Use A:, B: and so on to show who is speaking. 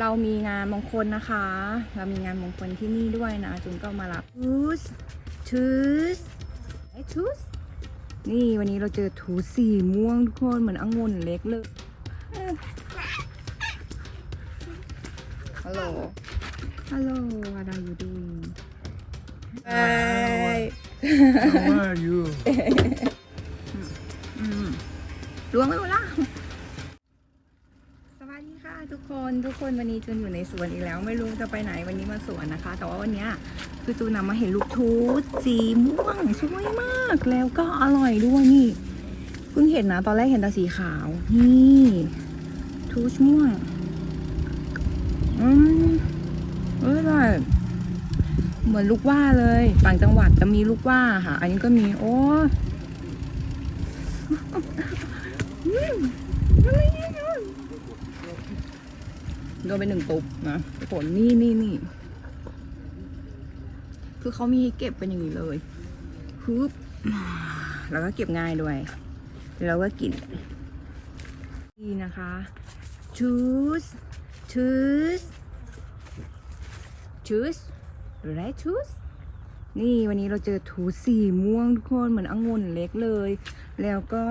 A: เรามีงานมงคลนะคะ เรามีงานมงคลที่นี่ด้วยนะ จุนก็มารับทูสทูสไอทูสนี่วันนี้เราเจอทูสสีม่วงทุกคนเหมือนองุ่นเล็กเลยเออฮัลโหล ฮัลโหล what are you doing Hi
B: How are you?
A: อืมล้วงไม่รู้ละ สวัสดีค่ะทุกคนทุกคนวันนี้จูนอยู่ในสวนอีกแล้ว ไม่รู้จะไปไหนวันนี้มาสวนนะคะ แต่ว่าวันนี้คือจูนนำมาเห็นลูกทูตสีม่วงสวยมากแล้วก็อร่อยด้วยนี่เพิ่งเห็นนะ ตอนแรกเห็นแต่สีขาวนี่ทูตม่วงอืมเอออร่อยเหมือนลูกว่าเลยต่างจังหวัดจะมีลูกว่าค่ะ อันนี้ก็มีโอ้ โดนไปหนึ่งตุบนะทุกคนนี่นี่นี่ คือเขามีให้เก็บเป็นอย่างนี้เลยฮึบแล้วก็เก็บง่ายด้วย แล้วก็กินนี่นะคะ choose choose choose right choose นี่วันนี้เราเจอถูสีม่วงทุกคนเหมือนองุ่นเล็กเลย แล้วก็